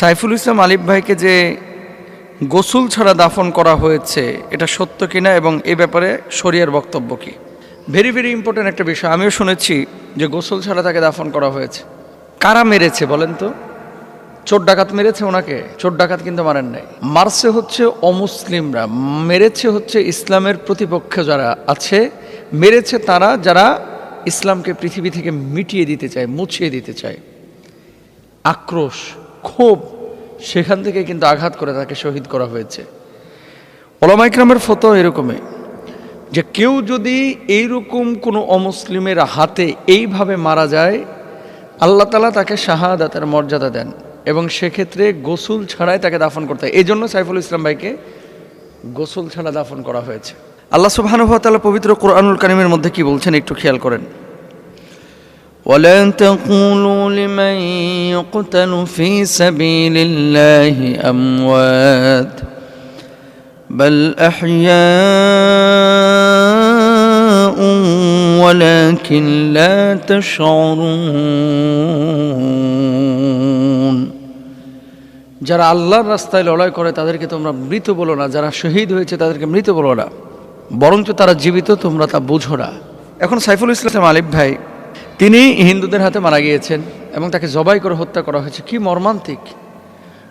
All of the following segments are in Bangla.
সাইফুল ইসলাম আলিফ ভাইকে যে গোসল ছাড়া দাফন করা হয়েছে, এটা সত্য কিনা এবং এ ব্যাপারে শরিয়ার বক্তব্য কী? ভেরি ভেরি ইম্পর্ট্যান্ট একটা বিষয়। আমিও শুনেছি যে গোসল ছাড়া তাকে দাফন করা হয়েছে। কারা মেরেছে বলেন তো? চোর ডাকাত মেরেছে ওনাকে? চোর ডাকাত কিন্তু মারেন নাই। মারছে হচ্ছে অমুসলিমরা। মেরেছে হচ্ছে ইসলামের প্রতিপক্ষ যারা আছে, মেরেছে তারা যারা ইসলামকে পৃথিবী থেকে মিটিয়ে দিতে চায়, মুছিয়ে দিতে চায়। আক্রোশ। ক্ষোভ সেখান থেকে কিন্তু আঘাত করে তাকে শহীদ করা হয়েছে। ওলামাইকরামের ফতো এরকমই যে কেউ যদি এইরকম কোনো অমুসলিমের হাতে এইভাবে মারা যায়, আল্লাহ তালা তাকে শাহাদাতের মর্যাদা দেন এবং সেক্ষেত্রে গোসল ছাড়াই তাকে দাফন করতে হয়। এই জন্য সাইফুল ইসলাম ভাইকে গোসল ছাড়া দাফন করা হয়েছে। আল্লাহ সুবাহানুভাতালা পবিত্র কোরআনুল কারিমের মধ্যে কি বলছেন একটু খেয়াল করেন। ولا تقولوا لمن يقتل في سبيل الله اموات بل احياء ولكن لا تشعرون যারা আল্লাহর রাস্তায় লড়াই করে তাদেরকে তোমরা মৃত বলো না যারা শহীদ হয়েছে তাদেরকে মৃত বলো না বরঞ্চ তারা জীবিত তোমরা তা বুঝো না এখন সাইফুল ইসলাম আলিফ ভাই তিনি হিন্দুদের হাতে মারা গিয়েছেন এবং তাকে জবাই করে হত্যা করা হয়েছে। কি মর্মান্তিক?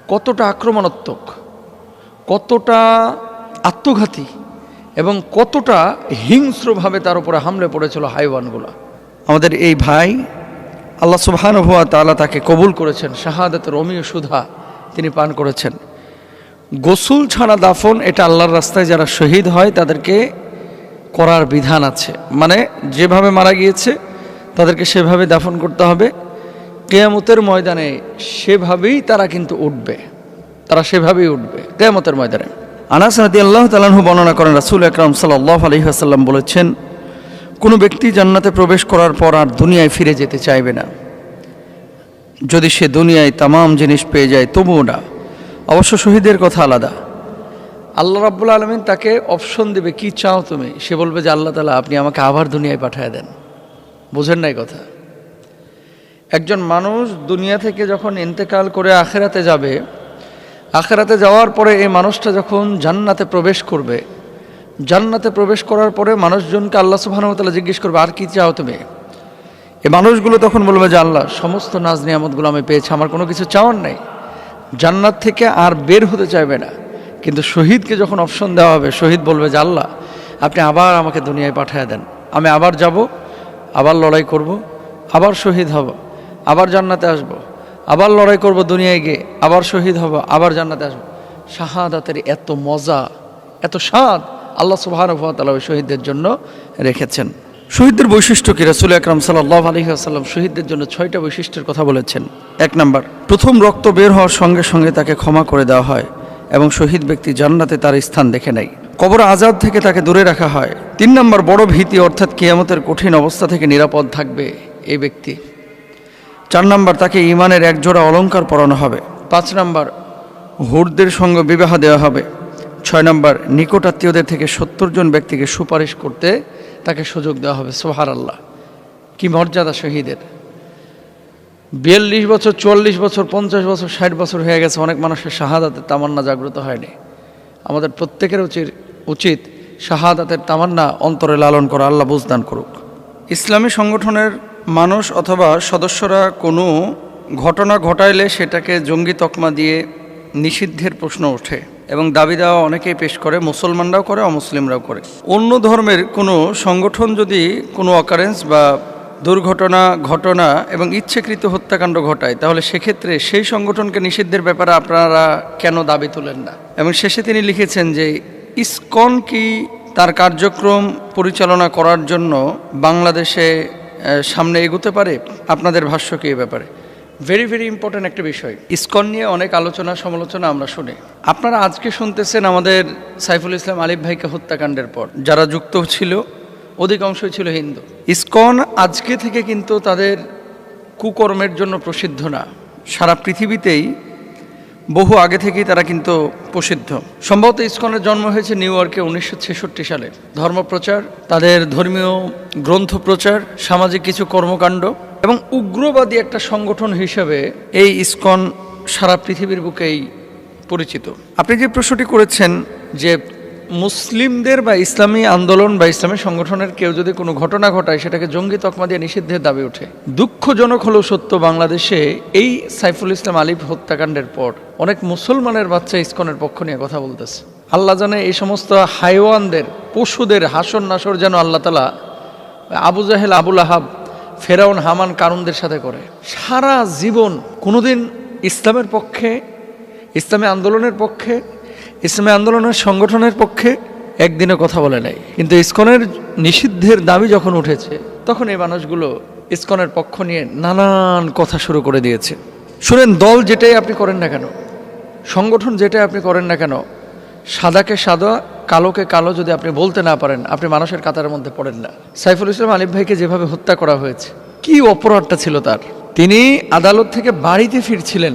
কতটা আক্রমণাত্মক? কতটা আত্মঘাতী? এবং কতটা হিংস্রভাবে তার উপরে হামলে পড়েছিল হাইওয়ানগুলো? আমাদের এই ভাই আল্লাহ সুবহানুভুয়া তাআলা তাকে কবুল করেছেন। শাহাদাতের অমীয় সুধা তিনি পান করেছেন। গোসুল ছাড়া দাফন, এটা আল্লাহর রাস্তায় যারা শহীদ হয়, তাদেরকে করার বিধান আছে। মানে যেভাবে মারা গিয়েছে তাদেরকে সেভাবে দাফন করতে হবে। কেয়ামতের ময়দানে সেভাবেই তারা কিন্তু উঠবে। তারা সেভাবেই উঠবে কেয়ামতের ময়দানে। আনাস রাদি আল্লাহ তালাহু বর্ণনা করেন, রাসুল আকরাম সাল্লাহ আলহিহাসাল্লাম বলেছেন, কোনো ব্যক্তি জান্নাতে প্রবেশ করার পর আর দুনিয়ায় ফিরে যেতে চাইবে না। যদি সে দুনিয়ায় তামাম জিনিস পেয়ে যায়, তবুও না। অবশ্য শহীদের কথা আলাদা। আল্লাহ রাব্বুল আলমিন তাকে অপশন দেবে, কি চাও তুমি? সে বলবে যে, আল্লাহ তালা আপনি আমাকে আবার দুনিয়ায় পাঠিয়ে দেন। বোঝেন নাই কথা। একজন মানুষ দুনিয়া থেকে যখন ইন্তেকাল করে আখেরাতে যাবে, আখেরাতে যাওয়ার পরে এই মানুষটা যখন জান্নাতে প্রবেশ করবে, জান্নাতে প্রবেশ করার পরে মানুষজনকে আল্লাহ সুবাহানুতালা জিজ্ঞেস করবে, আর কি চাও তুমি? এ মানুষগুলো তখন বলবে যে, আল্লাহ, সমস্ত নাজ নিয়ামতগুলো আমি পেয়েছি, আমার কোনো কিছু চাওয়ার নেই। জান্নাত থেকে আর বের হতে চাইবে না। কিন্তু শহীদকে যখন অপশন দেওয়া হবে, শহীদ বলবে যে, আল্লাহ, আপনি আবার আমাকে দুনিয়ায় পাঠিয়ে দেন। আমি আবার যাব আবার লড়াই করব, আবার শহীদ হব, আবার জান্নাতে আসব, আবার লড়াই করব দুনিয়ায় গিয়ে, আবার শহীদ হব, আবার জান্নাতে আসব। শাহাদাতের এত মজা, এত স্বাদ আল্লাহ সুবাহানুভাতালা শহীদদের জন্য রেখেছেন। শহীদদের বৈশিষ্ট্য কি? রাসুল আকরাম সাল্লাহ আলহিহাসাল্লাম শহীদদের জন্য ছয়টা বৈশিষ্ট্যের কথা বলেছেন। এক নাম্বার, প্রথম রক্ত বের হওয়ার সঙ্গে সঙ্গে তাকে ক্ষমা করে দেওয়া হয় এবং শহীদ ব্যক্তি জান্নাতে তার স্থান দেখে নেয়। কবর আজাদ থেকে তাকে দূরে রাখা হয়। তিন নম্বর বড় ভীতি অর্থাৎ কেয়ামতের কঠিন অবস্থা থেকে নিরাপদ থাকবে এই ব্যক্তি। চার নম্বর, তাকে ইমানের একজোড়া অলংকার পরানো হবে। পাঁচ নম্বর, হুরদের সঙ্গে বিবাহ দেওয়া হবে। ছয় নম্বর নিকট আত্মীয়দের থেকে সত্তর জন ব্যক্তিকে সুপারিশ করতে তাকে সুযোগ দেওয়া হবে। সোহার আল্লাহ কি মর্যাদা শহীদের। বিয়াল্লিশ বছর, চুয়াল্লিশ বছর, পঞ্চাশ বছর, ষাট বছর হয়ে গেছে, অনেক মানুষের শাহাদাতের তামান্না জাগ্রত হয়নি। আমাদের প্রত্যেকের উচিত উচিত শাহাদাতের তামান্না অন্তরে লালন করা, আল্লাহ বুঝদান করুক। ইসলামী সংগঠনের মানুষ অথবা সদস্যরা কোনো ঘটনা ঘটাইলে সেটাকে জঙ্গি তকমা দিয়ে নিষিদ্ধের প্রশ্ন ওঠে এবং দাবি দেওয়া অনেকেই পেশ করে, মুসলমানরাও করে, অমুসলিমরাও করে। অন্য ধর্মের কোনো সংগঠন যদি কোনো অকারেন্স বা দুর্ঘটনা, ঘটনা এবং ইচ্ছাকৃত হত্যাকাণ্ড ঘটায়, তাহলে সেক্ষেত্রে সেই সংগঠনকে নিষিদ্ধের ব্যাপারে আপনারা কেন দাবি তোলেন না? এবং শেষে তিনি লিখেছেন যে ইসকন কি তার কার্যক্রম পরিচালনা করার জন্য বাংলাদেশে সামনে এগোতে পারে? আপনাদের ভাষ্য কি এ ব্যাপারে? ভেরি ভেরি ইম্পর্ট্যান্ট একটা বিষয়। ইসকন নিয়ে অনেক আলোচনা সমালোচনা আমরা শুনি। আপনারা আজকে শুনতেছেন আমাদের সাইফুল ইসলাম আলিফ ভাইকে হত্যাকাণ্ডের পর। যারা যুক্ত ছিল অধিকাংশই ছিল হিন্দু। ইসকন আজকে থেকে কিন্তু তাদের কুকর্মের জন্য প্রসিদ্ধ না। সারা পৃথিবীতেই বহু আগে থেকেই তারা কিন্তু প্রসিদ্ধ। সম্ভবত ইস্কনের জন্ম হয়েছে নিউ ইয়র্কে উনিশশো ছেষট্টি সালে। ধর্মপ্রচার তাদের ধর্মীয় গ্রন্থ প্রচার, সামাজিক কিছু কর্মকাণ্ড এবং উগ্রবাদী একটা সংগঠন হিসেবে এই ইস্কন সারা পৃথিবীর বুকেই পরিচিত। আপনি যে প্রশ্নটি করেছেন যে মুসলিমদের বা ইসলামী আন্দোলন বা ইসলামী সংগঠনের কেউ যদি কোনো ঘটনা ঘটায়, সেটাকে জঙ্গি তকমা দিয়ে নিষিদ্ধের দাবি ওঠে। দুঃখজনক হলেও সত্য, বাংলাদেশে এই সাইফুল ইসলাম আলিফ হত্যাকাণ্ডের পর অনেক মুসলমানের বাচ্চা ইসকনের পক্ষ নিয়ে কথা বলতেছে। আল্লাহ জানে এই সমস্ত হাইওয়ানদের, পশুদের হাসর নাসর যেন আল্লাহ তালা আবু জাহেল আবুল আহাব ফেরাউন, হামান, কারুনদের সাথে করে। সারা জীবন কোনোদিন ইসলামের পক্ষে, ইসলামী আন্দোলনের পক্ষে ইসলামী আন্দোলনের সংগঠনের পক্ষে একদিনে কথা বলে নাই। কিন্তু ইসকনের নিষিদ্ধের দাবি যখন উঠেছে, তখন এই মানুষগুলো ইসকনের পক্ষ নিয়ে নানান কথা শুরু করে দিয়েছে। শুনেন, দল যেটাই আপনি করেন না কেন, সংগঠন যেটাই আপনি করেন না কেন, সাদাকে সাদা, কালোকে কালো যদি আপনি বলতে না পারেন, আপনি মানুষের কাতারের মধ্যে পড়েন না। সাইফুল ইসলাম আলিফ ভাইকে যেভাবে হত্যা করা হয়েছে, কি অপরাধটা ছিল তার? তিনি আদালত থেকে বাড়িতে ফিরছিলেন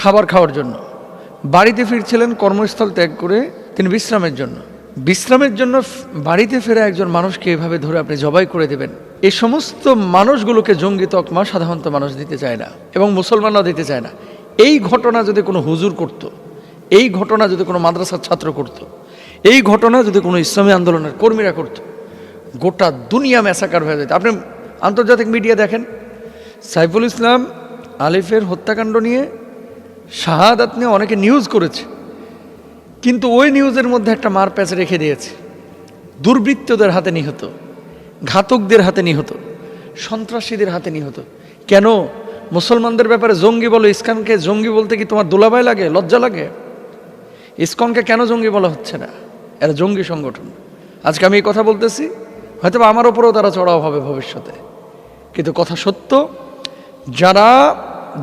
খাবার খাওয়ার জন্য। বাড়িতে ফিরছিলেন, কর্মস্থল ত্যাগ করে তিনি বিশ্রামের জন্য। বিশ্রামের জন্য বাড়িতে ফেরা একজন মানুষকে এভাবে ধরে আপনি জবাই করে দেবেন। এই সমস্ত মানুষগুলোকে জঙ্গি তকমা সাধারণত মানুষ দিতে চায় না এবং মুসলমানরা দিতে চায় না। এই ঘটনা যদি কোনো হুজুর করত, এই ঘটনা যদি কোনো মাদ্রাসার ছাত্র করত, এই ঘটনা যদি কোনো ইসলামী আন্দোলনের কর্মীরা করত, গোটা দুনিয়া ম্যাসাকার হয়ে যেত। আপনি আন্তর্জাতিক মিডিয়া দেখেন, সাইফুল ইসলাম আলিফের হত্যাকাণ্ড নিয়ে শাহাদাত নিয়ে অনেকে নিউজ করেছে, কিন্তু ওই নিউজের মধ্যে একটা মার প্যাচ রেখে দিয়েছে। দুর্বৃত্তদের হাতে নিহত, ঘাতকদের হাতে নিহত, সন্ত্রাসীদের হাতে নিহত। কেন? মুসলমানদের ব্যাপারে জঙ্গি বলো, ইসকানকে জঙ্গি বলতে কি তোমার দোলাবাই লাগে, লজ্জা লাগে? ইসকনকে কেন জঙ্গি বলা হচ্ছে না? এরা জঙ্গি সংগঠন। আজকে আমি এই কথা বলতেছি হয়তো আমার ওপরেও তারা চড়াও হবে ভবিষ্যতে। কিন্তু কথা সত্য, যারা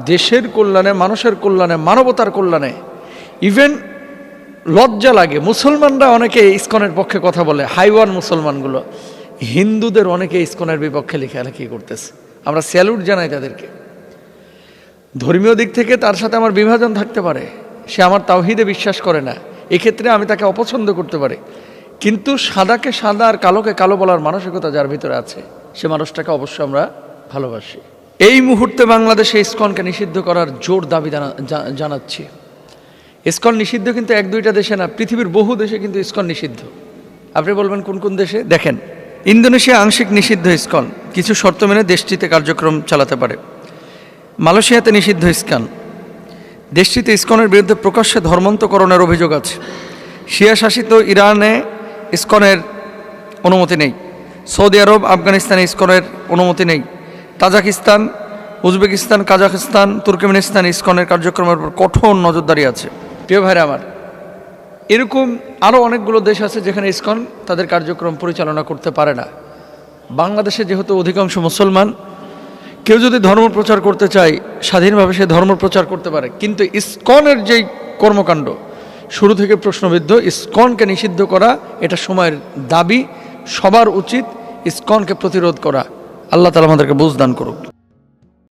দেশের কল্যাণে, মানুষের কল্যাণে, মানবতার কল্যাণে ইভেন লজ্জা লাগে। মুসলমানরা অনেকে ইস্কনের পক্ষে কথা বলে, হাইওয়ান মুসলমানগুলো। হিন্দুদের অনেকে ইসকনের বিপক্ষে লেখালেখি করতেছে। আমরা স্যালুট জানাই তাদেরকে। ধর্মীয় দিক থেকে তার সাথে আমার বিভাজন থাকতে পারে। সে আমার তাওহিদে বিশ্বাস করে না। এক্ষেত্রে আমি তাকে অপছন্দ করতে পারি। কিন্তু সাদাকে সাদা আর কালোকে কালো বলার মানসিকতা যার ভিতরে আছে, সে মানুষটাকে অবশ্যই আমরা ভালোবাসি। এই মুহূর্তে বাংলাদেশে ইসকনকে নিষিদ্ধ করার জোর দাবি জানাচ্ছি। ইসকন নিষিদ্ধ কিন্তু এক দুইটা দেশে না, পৃথিবীর বহু দেশে কিন্তু ইসকন নিষিদ্ধ। আপনি বলবেন কোন কোন দেশে? দেখেন, ইন্দোনেশিয়া আংশিক নিষিদ্ধ ইসকন। কিছু শর্ত মেনে দেশটিতে কার্যক্রম চালাতে পারে। মালয়েশিয়াতে নিষিদ্ধ ইস্কান। দেশটিতে ইস্কনের বিরুদ্ধে প্রকাশ্যে ধর্মান্তকরণের অভিযোগ আছে। শিয়া শাসিত ইরানে ইস্কনের অনুমতি নেই। সৌদি আরব, আফগানিস্তানে ইসকনের অনুমতি নেই। তাজাকিস্তান, উজবেকিস্তান কাজাকিস্তান তুর্কমেনিস্তান ইসকনের কার্যক্রমের উপর কঠোর নজরদারি আছে। প্রিয় ভাইরা আমার, এরকম আরও অনেকগুলো দেশ আছে যেখানে ইসকন তাদের কার্যক্রম পরিচালনা করতে পারে না। বাংলাদেশে যেহেতু অধিকাংশ মুসলমান, কেউ যদি ধর্ম প্রচার করতে চায়, স্বাধীনভাবে সে ধর্ম প্রচার করতে পারে। কিন্তু ইসকনের যেই কর্মকাণ্ড, শুরু থেকে প্রশ্নবিদ্ধ, ইসকনকে নিষিদ্ধ করা, এটা সময়ের দাবি, সবার উচিত ইসকনকে প্রতিরোধ করা। আল্লাহ তালা আমাদেরকে বুঝদান করুক।